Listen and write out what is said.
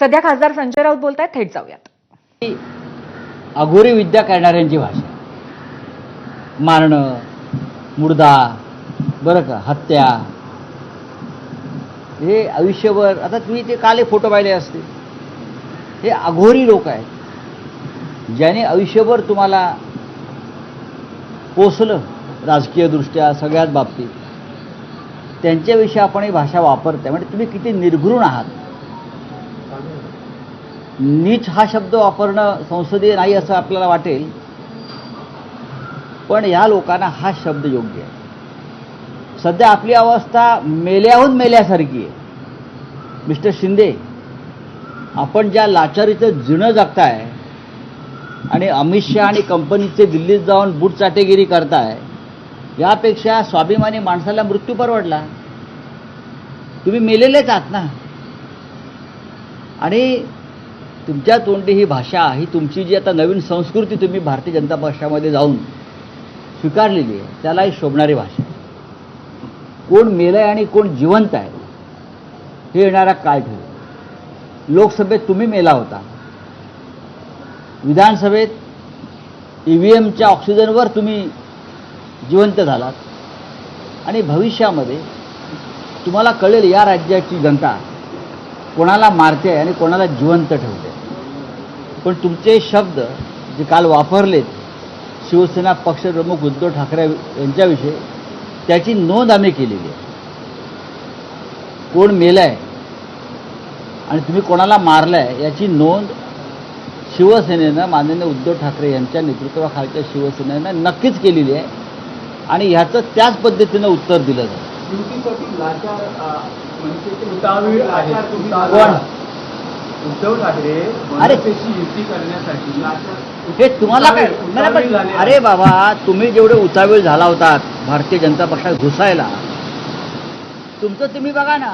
सध्या खासदार संजय राऊत बोलतायत थेट जाऊयात. अघोरी विद्या करणाऱ्यांची भाषा. मारणं मुर्दा बरं का हत्या. हे आयुष्यभर आता तुम्ही ते काले फोटो पाहिले असते. हे अघोरी लोक आहेत. ज्याने आयुष्यभर तुम्हाला पोचलं राजकीयदृष्ट्या सगळ्याच बाबतीत. त्यांच्याविषयी आपण ही भाषा वापरते म्हणजे तुम्ही किती निर्घृण आहात. नीच हा शब्द वापरणं संसदीय नाही असं आपल्याला वाटेल. पण या लोकांना हा शब्द योग्य आहे. सध्या आपली अवस्था मेल्याहून मेल्यासारखी आहे. मिस्टर शिंदे आपण ज्या लाचारीचं जिणं जगताय आणि अमित शहा आणि कंपनीचे दिल्लीत जाऊन बूट चाटेगिरी करताय यापेक्षा स्वाभिमानी माणसाला मृत्यू परवडला. तुम्ही मेलेलेच आहात ना. आणि तुमच्या तोंडी ही भाषा ही तुमची जी आता नवीन संस्कृती तुम्ही भारतीय जनता पक्षामध्ये जाऊन स्वीकारलेली आहे त्याला ही शोभणारी भाषा. आहे. कोण मेलंय आणि कोण जिवंत आहे हे येणारा काळ ठरेल. लोकसभेत तुम्ही मेला होता. विधानसभेत ई व्ही एमच्या ऑक्सिजनवर तुम्ही जिवंत झालात. आणि भविष्यामध्ये तुम्हाला कळेल या राज्याची जनता कोणाला मारते आणि कोणाला जिवंत ठेवते पण तुमचे शब्द जे काल वापरलेत शिवसेना पक्षप्रमुख उद्धव ठाकरे यांच्याविषयी त्याची नोंद आम्ही केलेली आहे. कोण मेलाय आणि तुम्ही कोणाला मारलाय याची नोंद शिवसेनेनं माननीय उद्धव ठाकरे यांच्या नेतृत्वाखालच्या शिवसेनेनं नक्कीच केलेली आहे. आणि ह्याचं त्याच पद्धतीनं उत्तर दिलं उतावीळ आहे कोण? उद्धव ठाकरे अरे. युती करण्यासाठी हे तुम्हाला काय. अरे बाबा तुम्ही जेवढे उतावीळ झाला होतात भारतीय जनता पक्षात घुसायला तुमचं तुम्ही बघा ना